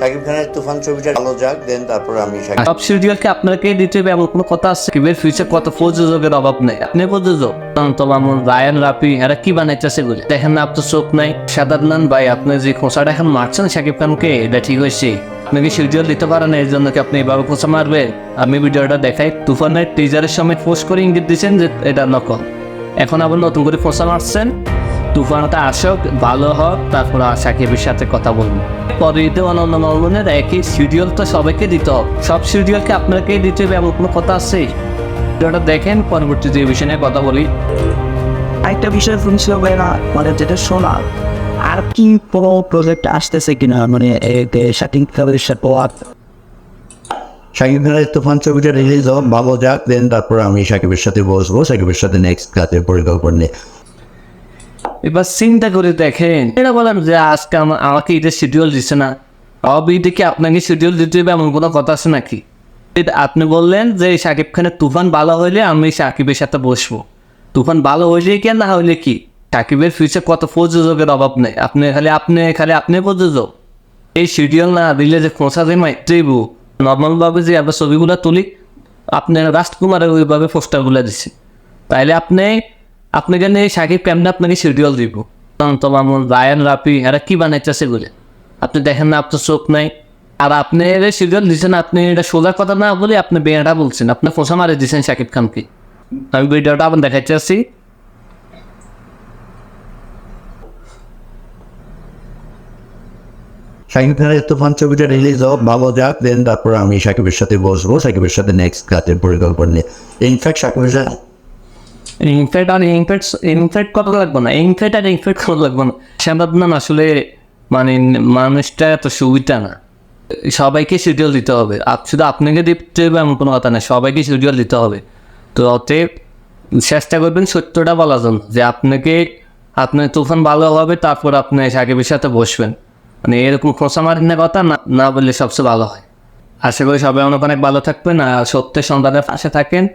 শাকিব খানের তুফান ছবিটা ভালো যাক দেন তারপর আমি সব সিরিয়ালকে আপনাকে দিতে হবে? এমন কোনো কথা আছে? কিবের ফিউচার কত প্রযোজকের অভাব নেই? আপনি প্রযোজক। রায়ান রাপি এরা কি বলে? দেখেন না, আপনার চোখ নাই। সাদাতনান ভাই, আপনি যে খোঁচাটা এখন মারছেন শাকিব খানকে, এটা ঠিক হয়েছে। আপনাকে সিরিয়াল দিতে পারেন? এর জন্য কি আপনি এভাবে খোঁচা মারবেন? আমি ভিডিওটা দেখাই। তুফানের টিজারের সময় পোস্ট করে ইঙ্গিত দিচ্ছেন যে এটা নকল। এখন আবার নতুন করে খোঁচা মারছেন। তুফানটা আসক ভালো হোক তারপর সাকিবের সাথে কথা বলব। পরে অনন্য একই শিডিউল তো সবাইকে দিতে হবে। সব শিডিউলকে আপনাকেই দিতে হবে এমন কোনো কথা আছে? ভিডিওটা দেখেন পরবর্তীতে এই বিষয় নিয়ে কথা বলি। আরেকটা বিষয় শুনছিল ভাইরা মানে যেটা শোনা আর কি কোনো প্রজেক্ট আসতেছে কিনা মানে শাকিব খানের সাথে শাকিব খানের তুফান ছবিটা রিলিজ হোক ভালো যাক দেন তারপর আমি সাকিবের সাথে বসবো শাকিবের সাথে নেক্সট কাজের পরিকল্পনা নিয়ে। এবার চিন্তা করে দেখেন। এটা বলেন যে আজকে আমা- আমাকে এটা শিডিউল দিচ্ছে না। ঈদে কি আপনাকে শিডিউল দিতে হবে এমন কোনো কথা আছে নাকি? আপনি বললেন যে সাকিব খানের তুফান ভালো হইলে আমি সাকিবের সাথে বসবো। তুফান ভালো হইলে কি আর না হইলে কি? সাকিবের ফিউচার কত প্রযোজকের অভাব নেই। আপনি খালি আপনি খালি আপনি প্রযোজক। এই শিডিউল না দিলে যে খোঁচা যে মাইতেইব নর্মালভাবে যে আমরা ছবিগুলো তুলি আপনি রাজকুমারের ওইভাবে পোস্টারগুলো দিচ্ছে তাইলে আপনি আপনি এই সাকিব কেমনে আপনাকে শিডিউল দিব? তখন তো মামুন, রায়ান রাপি এরা কি বানাইতেছে বলে আপনি দেখেন না, আপনার চোখ নাই। আর আপনি এর শিডিউল দিচ্ছেন আপনি এটা সোজার কথা না বলে আপনি বেয়াটা বলছেন। আপনি ফোসা মারে দিচ্ছেন সাকিব খানকে। আমি ভিডিওটা আবার দেখাইতে শাকিব খানের তুফান ছবিটা রিলিজ হোক, ভালো যাক দেন তারপর আমি শাকিবের সাথে বসবো। শাকিবের সাথে নেক্সট কাজের পরিকল্পনা নিয়ে। ইনফ্যাক্ট শাকিবের সাথে ইনফ্যাক্ট আর ইনফ্যাক্ট ইনফ্যাক্ট কত লাগবে না। ইনফ্যাক্ট আর ইনফ্যাক্ট কত লাগবে না। শ্যামবাদনান আসলে মানে মানুষটা এত সুবিধা না। সবাইকে শিডিউল দিতে হবে। আপ- শুধু আপনাকে দিতে হবে এমন কোনো কথা না, সবাইকে শিডিউল দিতে হবে। তো অতএব চেষ্টা করবেন সত্যটা বলার জন্য, যে আপনাকে, আপনার তুফান ভালো হবে, তারপর আপনি সাকিবের সাথে বসবেন। মানে এরকম খোঁচা মারেন না কথা, না না বললে সবচেয়ে ভালো হয়। আশা করি সবাই অনেক অনেক ভালো থাকবেন, আর সত্যের সন্ধানের পাশে থাকেন।